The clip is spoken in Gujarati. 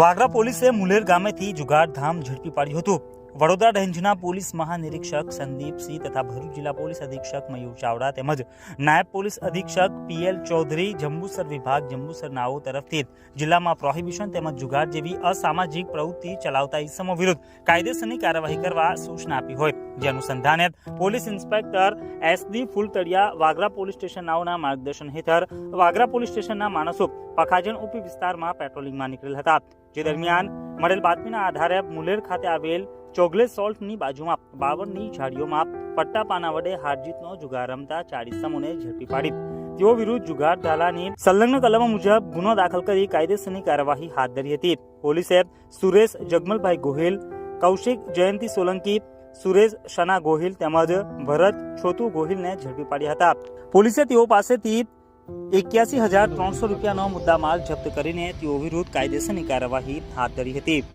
વાગરા પોલીસે મુલેર ગામેથી જુગાર ધામ ઝડપી પાડ્યું હતું. વડોદરા રેન્જના પોલીસ મહાનિરીક્ષક સંદીપસિંહ તથા ભરૂચ જિલ્લા પોલીસ અધિક્ષક મયુર ચાવડા તેમજ નાયબ પોલીસ અધિક્ષક પીએલ ચૌધરી, જંબુસર વિભાગ, જંબુસર નાઓ તરફથી જિલ્લામાં પ્રોહિબિશન તેમજ જુગાર જેવી અસામાજિક પ્રવૃત્તિ ચલાવતા ઇસમો વિરુદ્ધ કાયદેસરની કાર્યવાહી કરવા સૂચના આપી હોય. જે અનુસંધાને police inspector S D Fultaliya Vagra police station નાઓના માર્ગદર્શન હેઠળ વાગરા પોલીસ સ્ટેશનના માણસો પખાજણ ઉપી વિસ્તારમાં પેટ્રોલિંગમાં નીકળેલ હતા. જે દરમિયાન મળેલ બાતમીના આધારે મુલેર ખાતે આવેલ ચોગલે સોલ્ટની બાજુમાં બાવળની ઝાડીઓમાં પટ્ટા પાના વડે હારજીતનો જુગાર રમતા ઇસમોને ઝડપી પાડી. તેઓ વિરુદ્ધ જુગાર ઢાલાની સંલગ્ન કલમો મુજબ ગુનો દાખલ કરી કાયદેસરની કાર્યવાહી હાથ ધરી હતી. પોલીસે સુરેશ જગમલભાઈ ગોહિલ, કૌશિક જયંતિ સોલંકી, સુરેશ શના ગોહિલ તેમજ ભરત છોતુ ગોહિલને ઝડપી પાડ્યા હતા. પોલીસે તેઓ પાસેથી એક્યાસી હજાર ત્રણસો રૂપિયાનો મુદ્દામાલ જપ્ત કરીને તેઓ વિરુદ્ધ કાયદેસરની કાર્યવાહી હાથ ધરી હતી.